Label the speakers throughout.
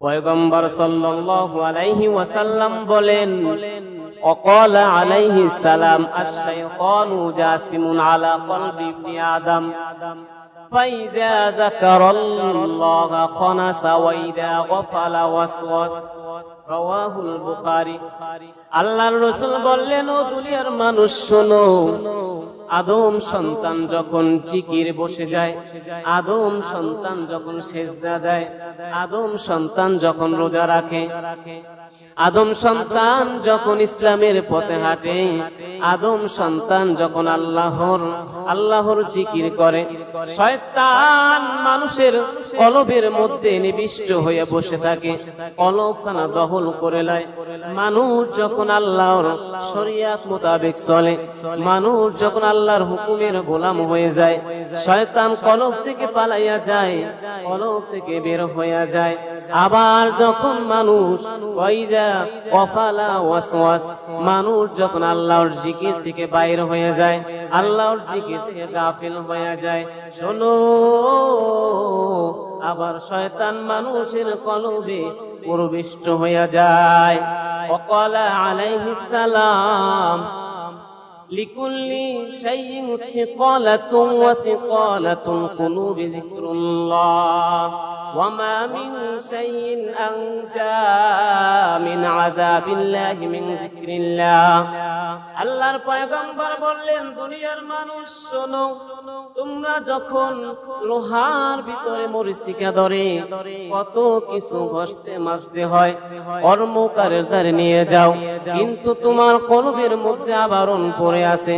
Speaker 1: পয়গম্বর সাল্লাল্লাহু আলাইহি ওয়াসাল্লাম বলেন وقال عليه السلام الشيطان جاسم على قلب ابن آدم فإذا ذكر الله خنس وإذا غفل وسوس রাওয়াহুল বুখারী আল্লাহর রাসূল বললেন ও দুনিয়ার মানুষ শোনো আদম সন্তান যখন জিকির বসে যায়, আদম সন্তান যখন সেজদা যায়, আদম সন্তান যখন রোজা রাখে, আদম সন্তান যখন ইসলামের পথে হাঁটে, আদম সন্তান যখন আল্লাহর আল্লাহর জিকির করে, শয়তান মানুষের কলবের মধ্যে নিবিষ্ট হয়ে বসে থাকে, কলবখানা দখল করে নেয় মানুষ যখন আল্লাহর শরিয়াত মোতাবেক চলে, মানুষ যখন আল্লাহর হুকুমের গোলাম হয়ে যায়। শয়তান কলব থেকে পালাইয়া যায়, কলব থেকে বের হইয়া যায়। আবার যখন মানুষ অফালা ওয়াসওয়াস, মানুষ যখন আল্লাহর জিকির থেকে বাইরে হয়ে যায়, আল্লাহর জিকির থেকে গাফিল হইয়া যায়। শোনো, আবার শয়তান মানুষের কলবে প্রবিষ্ট হইয়া যায়। অকলা আলাইহিস সালাম لكل شيء ثقالة وثقالة القلوب ذكر الله. وما من شيء أنجى من عذاب الله من ذكر الله. আল্লাহর পয়গম্বর বললেন, দুনিয়ার মানুষ, শোনো, তোমরা যখন লোহার ভিতরে মরিচিকা ধরে, কত কিছু ঘষতে মাজতে হয়, কর্মকারের দ্বারে নিয়ে যাও। কিন্তু তোমার কলবের মধ্যে আবরণ পড়ে আছে।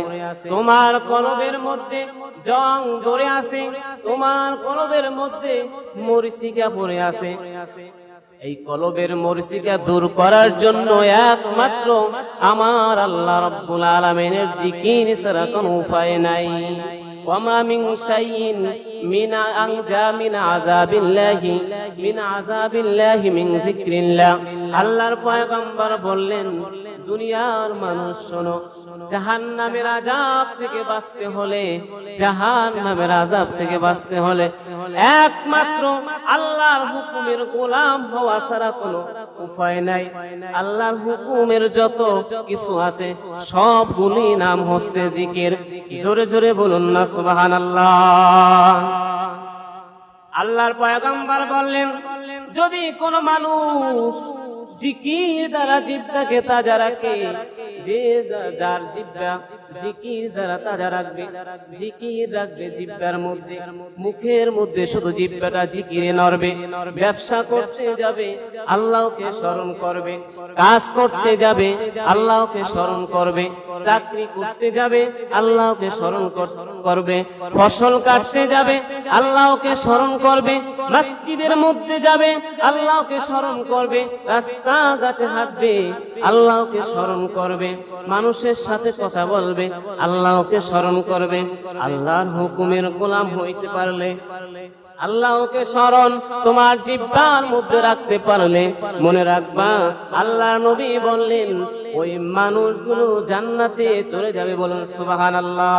Speaker 1: তোমার কলবের মধ্যে জং ধরে আছে। তোমার কলবের মধ্যে মরিচিকা পড়ে আছে। এই কলবের মরসিকা দূর করার জন্য একমাত্র আমার আল্লাহ রব্বুল আলামিনের জিকির ছাড়া কোনো উপায় নাই। মিন যিকরিল্লাহ। আল্লাহর পয়গম্বর বললেন, দুনিয়ার মানুষ শোনো জাহান জাহান্নামের আযাব থেকে বাঁচতে হলে, জাহান্নামের আযাব থেকে বাঁচতে হলে একমাত্র আল্লাহর হুকুমের গোলাম হওয়া ছাড়া কোনো উপায় নাই। আল্লাহর হুকুমের যত কিছু আছে সবগুলি নাম হচ্ছে জিকির। জোরে জোরে বলুন না, সুবহানাল্লাহ। আল্লাহর পয়গম্বর বললেন, যদি কোন মানুষ জিকির দ্বারা জিব্বাকে তাজা রাখে যে যার জিব্বা জিকির দ্বারা তাজা রাখবে, জিকির রাখবে জিব্বার মধ্যে। মুখের মধ্যে শুধু জিব্বাটা জিকিরে নড়বে। ব্যবসা করতে যাবে, আল্লাহকে স্মরণ করবে। কাজ করতে যাবে, আল্লাহকে স্মরণ করবে। চাকরি করতে যাবে, আল্লাহকে স্মরণ কর- করবে। ফসল কাটতে যাবে, আল্লাহকে স্মরণ করবে। মসজিদের মধ্যে যাবে, আল্লাহকে স্মরণ করবে। রাস্তা ঘাটে হাঁটবে, আল্লাহকে স্মরণ করবে। মানুষের সাথে কথা বলবে, আল্লাহকে স্মরণ করবে, আল্লাহর হুকুমের গোলাম হইতে পারলে। আল্লাহকে স্মরণ তোমার জিব্বার মধ্যে রাখতে পারলে, মনে রাখবা আল্লাহ নবী বললেন, ওই মানুষগুলো জান্নাতে চলে যাবে বলুন, সুবহানাল্লাহ।